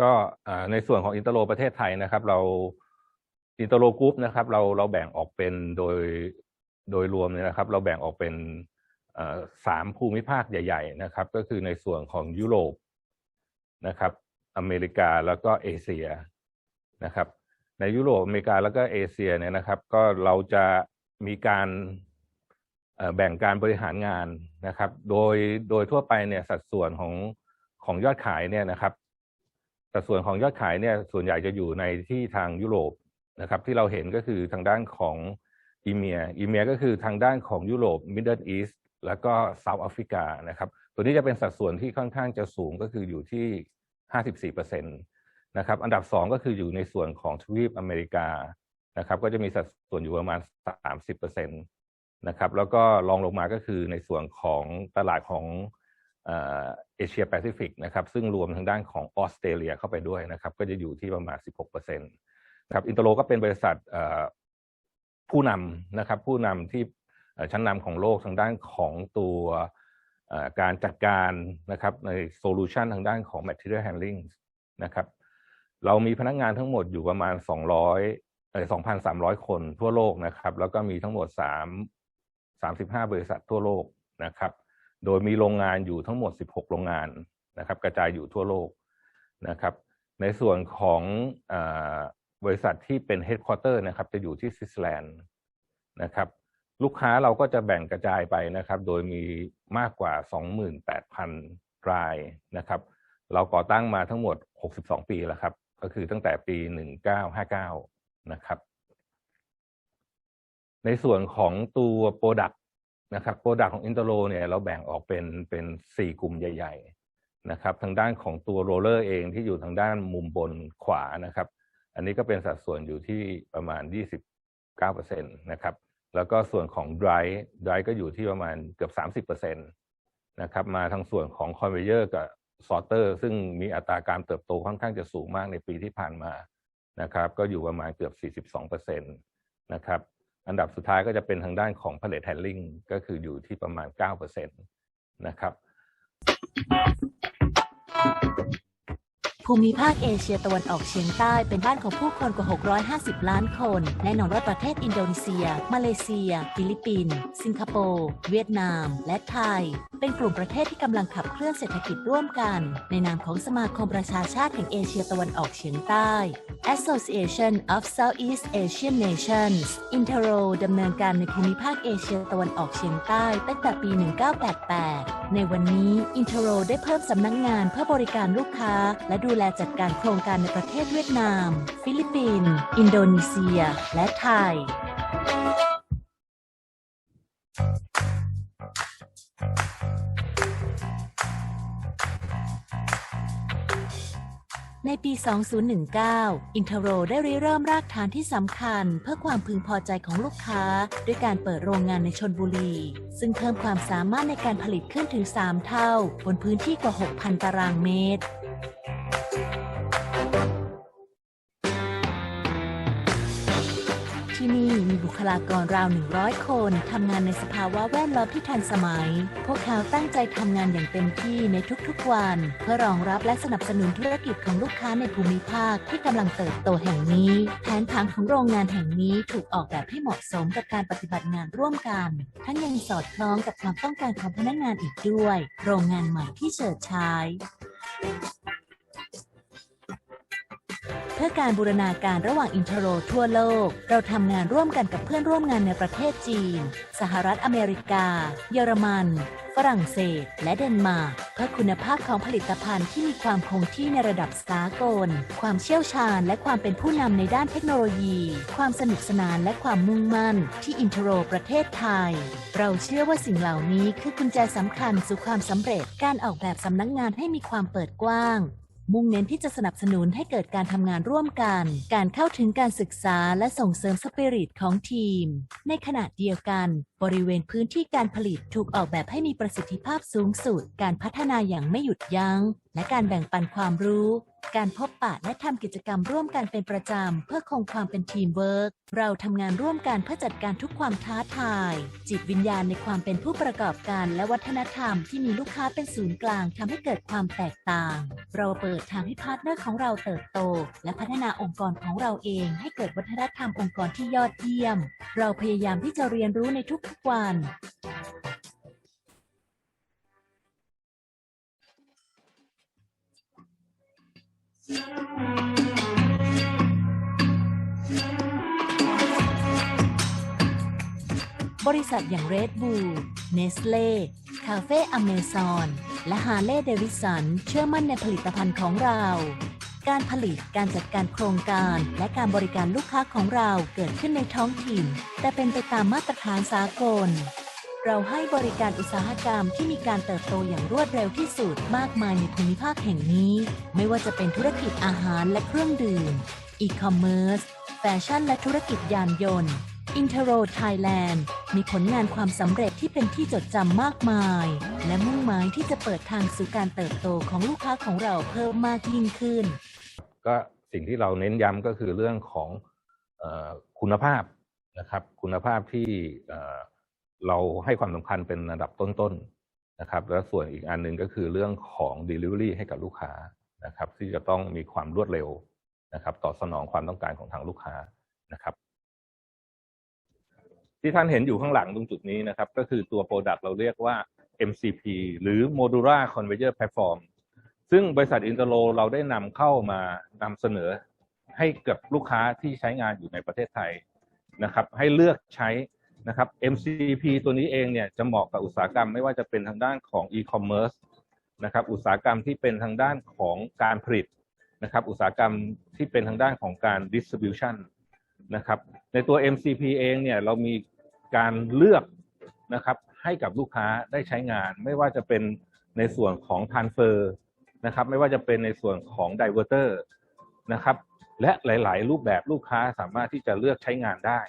ก็ในส่วนของอินเตอร์โลประเทศไทยนะครับ เราอินเตอร์โลกรุ๊ปนะครับ เราเราแบ่งออกเป็นโดยโดยรวมเนี่ยนะครับ เราแบ่งออกเป็นสามภูมิภาคใหญ่ ๆ นะครับ ก็คือในส่วนของยุโรปนะครับ อเมริกาแล้วก็เอเชียนะครับ ในยุโรปอเมริกาแล้วก็เอเชียเนี่ยนะครับ ก็เราจะมีการแบ่งการบริหารงานนะครับ โดยโดยทั่วไปเนี่ยสัดส่วนของของยอดขายเนี่ยนะครับ สัดส่วนของยอดขายเนี่ยส่วนใหญ่จะอยู่ในที่ทางยุโรปนะครับ ที่เราเห็นก็คือทางด้านของอีเมียอีเมียก็คือทางด้านของยุโรปมิดเดิลอีสต์แล้วก็เซาท์แอฟริกานะครับ ตัวนี้จะเป็นสัดส่วนที่ค่อนข้างจะสูงก็คืออยู่ที่ 54%นะครับ อันดับ 2 ก็คืออยู่ในส่วนของทวีปอเมริกานะครับ ก็จะมีสัดส่วนอยู่ประมาณ 30%นะครับ แล้วก็รองลงมาก็คือในส่วนของตลาดของ เอเชียแปซิฟิกนะครับซึ่งรวมทางด้านของออสเตรเลียเข้าไปด้วยนะครับก็จะอยู่ที่ประมาณ 16%นะครับอินเตอร์โลก็เป็นบริษัทผู้นำนะครับผู้นำที่ชั้นนำของโลกทางด้านของตัวการจัดการนะครับในโซลูชันทางด้านของ material handling นะครับเรามีพนักงานทั้งหมดอยู่ประมาณ 200เอ่อ2,300 คนทั่วโลกนะครับ แล้วก็มีทั้งหมด 3 35 บริษัททั่วโลกนะครับ โดยมีโรงงานอยู่ทั้งหมด 16 โรงงานนะครับ กระจายอยู่ทั่วโลกนะครับ ในส่วนของอบริษัทที่เป็น headquarter นะครับ จะอยู่ที่สวิตเซอร์แลนด์นะครับ ลูกค้าเราก็จะแบ่งกระจายไปนะครับ โดยมีมากกว่า 28,000 รายนะครับ เราก่อตั้งมาทั้งหมด 62 ปีแล้วครับ ก็คือตั้งแต่ปี 1959 นะครับ ในส่วนของตัว Product นะครับ Product ของ Interlo เนี่ยเราแบ่งออกเป็นเป็น4กลุ่มใหญ่ ๆ นะครับทางด้านของตัวโรลเลอร์เองที่อยู่ทางด้านมุมบนขวานะครับ อันนี้ก็เป็นสัดส่วนอยู่ที่ประมาณ 29%นะครับแล้วก็ส่วนของ Drive Drive ก็อยู่ที่ประมาณเกือบ30%นะครับมาทางส่วนของ Conveyor กับ Sorter ซึ่งมีอัตราการเติบโตค่อนข้างจะสูงมากในปีที่ผ่านมานะครับ ก็อยู่ประมาณเกือบ 42%นะครับ อันดับสุดท้ายก็จะเป็นทางด้านของ Pallet Handling ก็คืออยู่ที่ประมาณ 9%นะครับภูมิภาคเอเชียตะวันออกเฉียงใต้เป็นบ้านของผู้คนกว่า 650 ล้านคน แน่นอนว่าประเทศอินโดนีเซีย มาเลเซีย ฟิลิปปินส์ สิงคโปร์ เวียดนาม และไทย เป็นกลุ่มประเทศที่กำลังขับเคลื่อนเศรษฐกิจร่วมกัน ในนามของสมาคมประชาชาติแห่งเอเชียตะวันออกเฉียงใต้ Association of Southeast Asian Nations Intero ดำเนินการในภูมิภาคเอเชียตะวันออกเฉียงใต้ตั้งแต่ปี 1988 ในวันนี้ Intero ได้เพิ่มสำนักงงานเพื่อบริการลูกค้า และดูแลจัดการโครงการในประเทศเวียดนาม ฟิลิปปินส์ อินโดนีเซีย และไทย ในปี 2019 อินเทโรได้ริเริ่มรากฐานที่สำคัญ เพื่อความพึงพอใจของลูกค้า ด้วยการเปิดโรงงานในชนบุรี ซึ่งเพิ่มความสามารถในการผลิตขึ้นถึง 3 เท่า บนพื้นที่กว่า 6,000 ตารางเมตร ที่นี่มีบุคลากรราว 100 คนทำงานในสภาวะแวดล้อมที่ทันสมัย พวกเขาตั้งใจทำงานอย่างเต็มที่ในทุกๆวัน เพื่อรองรับและสนับสนุนธุรกิจของลูกค้าในภูมิภาคที่กำลังเติบโตแห่งนี้ แผนผังของโรงงานแห่งนี้ถูกออกแบบให้เหมาะสมกับการปฏิบัติงานร่วมกัน ทั้งยังสอดคล้องกับความต้องการของพนักงานอีกด้วย โรงงานใหม่ที่เฉิดฉาย พื่อการบูรณาการระหว่างอินเทอร์โรทั่วโลก เราทำงานร่วมกันกับเพื่อนร่วมงานในประเทศจีน สหรัฐอเมริกา เยอรมัน ฝรั่งเศส และเดนมาร์กเพื่อคุณภาพของผลิตภัณฑ์ที่มีความคงที่ในระดับสากล ความเชี่ยวชาญ และความเป็นผู้นำในด้านเทคโนโลยี ความสนุกสนานและความมุ่งมั่น ที่อินเทโรประเทศไทย เราเชื่อว่าสิ่งเหล่านี้คือกุญแจสำคัญสู่ความสำเร็จการออกแบบสำนักงานให้มีความเปิดกว้าง มุ่งเน้นที่จะสนับสนุนให้เกิดการทำงานร่วมกัน การเข้าถึงการศึกษาและส่งเสริมสปิริตของทีม ในขณะเดียวกัน บริเวณพื้นที่การผลิตถูกออกแบบให้มีประสิทธิภาพสูงสุด การพัฒนาอย่างไม่หยุดยัง้ง และการแบ่งปันความรู้ การพบปะและทำกิจกรรมร่วมกันเป็นประจำ เพื่อคงความเป็นทีมเวิร์กเราทำงานร่วมกันเพื่อจัดการทุกความท้าทาย จิตวิญญาณในความเป็นผู้ประกอบการและวัฒนธรรมที่มีลูกค้าเป็นศูนย์กลางทำให้เกิดความแตกต่าง เราเปิดทางให้พาร์ทเนอร์ของเราเติบโต และพัฒนาองค์กรของเราเอง ให้เกิดวัฒนธรรมองค์กรที่ยอดเยี่ยม เราพยายามที่จะเรียนรู้ในทุกๆวัน บริษัทอย่าง Red Bull, Nestle, Cafe Amazon และ Harley Davidson เชื่อมั่นในผลิตภัณฑ์ของเรา การผลิต การจัดการโครงการ และการบริการลูกค้าของเราเกิดขึ้นในท้องถิ่น แต่เป็นไปตามมาตรฐานสากล เราให้บริการอุตสาหกรรมที่มีการเติบโตอย่างรวดเร็วที่สุดมากมายในภูมิภาคแห่งนี้ ไม่ว่าจะเป็นธุรกิจอาหารและเครื่องดื่ม อีคอมเมิร์ซ แฟชั่นและธุรกิจยานยนต์ อินเทโรไทยแลนด์มีผลงานความสำเร็จที่เป็นที่จดจำมากมาย และมุ่งหมายที่จะเปิดทางสู่การเติบโตของลูกค้าของเราเพิ่มมากยิ่งขึ้น ก็สิ่งที่เราเน้นย้ำก็คือเรื่องของอคุณภาพนะครับ คุณภาพที่ เราให้ความสำคัญเป็นระดับต้นๆนะครับแล้วส่วนอีกอันหนึ่งก็คือเรื่องของ Delivery ให้กับลูกค้านะครับ ที่จะต้องมีความรวดเร็วนะครับ ตอบสนองความต้องการของทางลูกค้านะครับที่ท่านเห็นอยู่ข้างหลังตรงจุดนี้นะครับ ก็คือตัว Product เราเรียกว่า MCP หรือ Modular Conveyor Platform ซึ่งบริษัทอินเตอร์โลเราได้นำเข้ามานำเสนอให้กับลูกค้าที่ใช้งานอยู่ในประเทศไทยนะครับ ให้เลือกใช้ นะครับ MCP ตัวนี้เองเนี่ยจะเหมาะกับอุตสาหกรรมไม่ว่าจะเป็นทางด้านของ e-commerce นะครับอุตสาหกรรมที่เป็นทางด้านของการผลิตนะครับอุตสาหกรรมที่เป็นทางด้านของการ distribution นะครับในตัว MCP เองเนี่ยเรามีการเลือกนะครับให้กับลูกค้าได้ใช้งาน ไม่ว่าจะเป็นในส่วนของ transfer นะครับไม่ว่าจะเป็นในส่วนของ diverter นะครับและหลาย ๆ รูปแบบลูกค้าสามารถที่จะเลือกใช้งานได้